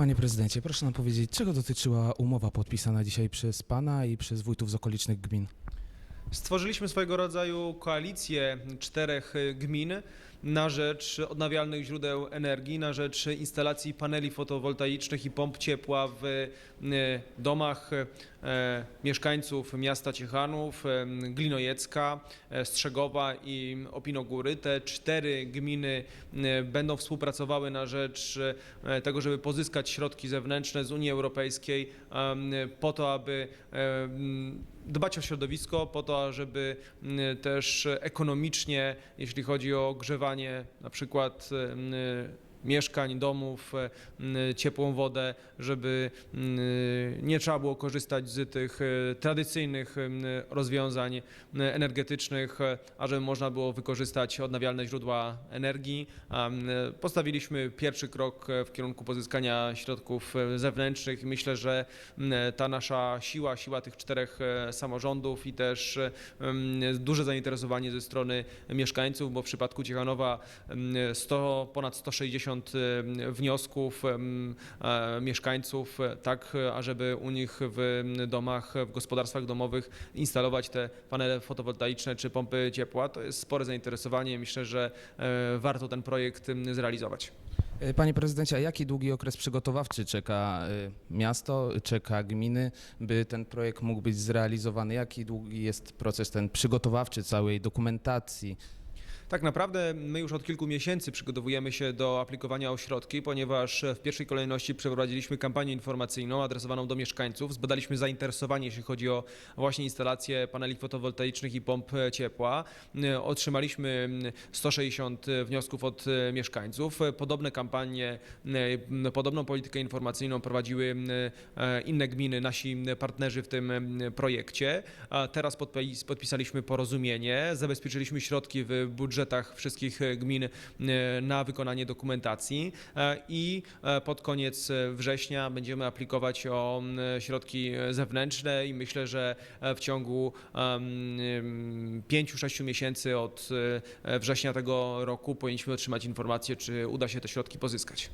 Panie prezydencie, proszę nam powiedzieć, czego dotyczyła umowa podpisana dzisiaj przez pana i przez wójtów z okolicznych gmin? Stworzyliśmy swojego rodzaju koalicję czterech gmin na rzecz odnawialnych źródeł energii, na rzecz instalacji paneli fotowoltaicznych i pomp ciepła w y, domach e, mieszkańców miasta Ciechanów, e, Glinojecka, e, Strzegowa i Opinogóry. Te cztery gminy e, będą współpracowały na rzecz e, tego, żeby pozyskać środki zewnętrzne z Unii Europejskiej po to, aby dbać o środowisko, po to, żeby też ekonomicznie, jeśli chodzi o ogrzewanie na przykład em, mieszkań, domów, em, ciepłą wodę, żeby nie trzeba było korzystać z tych e, tradycyjnych rozwiązań em, energetycznych, e, a żeby można było wykorzystać odnawialne źródła energii. Postawiliśmy pierwszy krok e, w kierunku pozyskania środków e, zewnętrznych i myślę, że ta nasza siła, siła tych czterech e, samorządów i też e, duże zainteresowanie ze strony mieszkańców, bo w przypadku Ciechanowa m, 100, ponad 160 e, wniosków e, mieszkańców, e, tak ażeby u nich w domach, w gospodarstwach domowych instalować te panele fotowoltaiczne czy pompy ciepła. To jest spore zainteresowanie. Myślę, że warto ten projekt zrealizować. Panie prezydencie, a jaki długi okres przygotowawczy czeka miasto, czeka gminy, by ten projekt mógł być zrealizowany? Jaki długi jest proces ten przygotowawczy całej dokumentacji? Tak naprawdę my już od kilku miesięcy przygotowujemy się do aplikowania o środki, ponieważ w pierwszej kolejności przeprowadziliśmy kampanię informacyjną adresowaną do mieszkańców. Zbadaliśmy zainteresowanie, jeśli chodzi o właśnie instalację paneli fotowoltaicznych i pomp ciepła. Otrzymaliśmy 160 wniosków od mieszkańców. Podobne kampanie, podobną politykę informacyjną prowadziły inne gminy, nasi partnerzy w tym projekcie. Teraz podpis- podpisaliśmy porozumienie, zabezpieczyliśmy środki w budżetach wszystkich e, gmin e, na wykonanie dokumentacji e, i pod koniec września będziemy aplikować o środki zewnętrzne i myślę, że w ciągu 5-6 miesięcy od września tego roku powinniśmy otrzymać informację, czy uda się te środki pozyskać.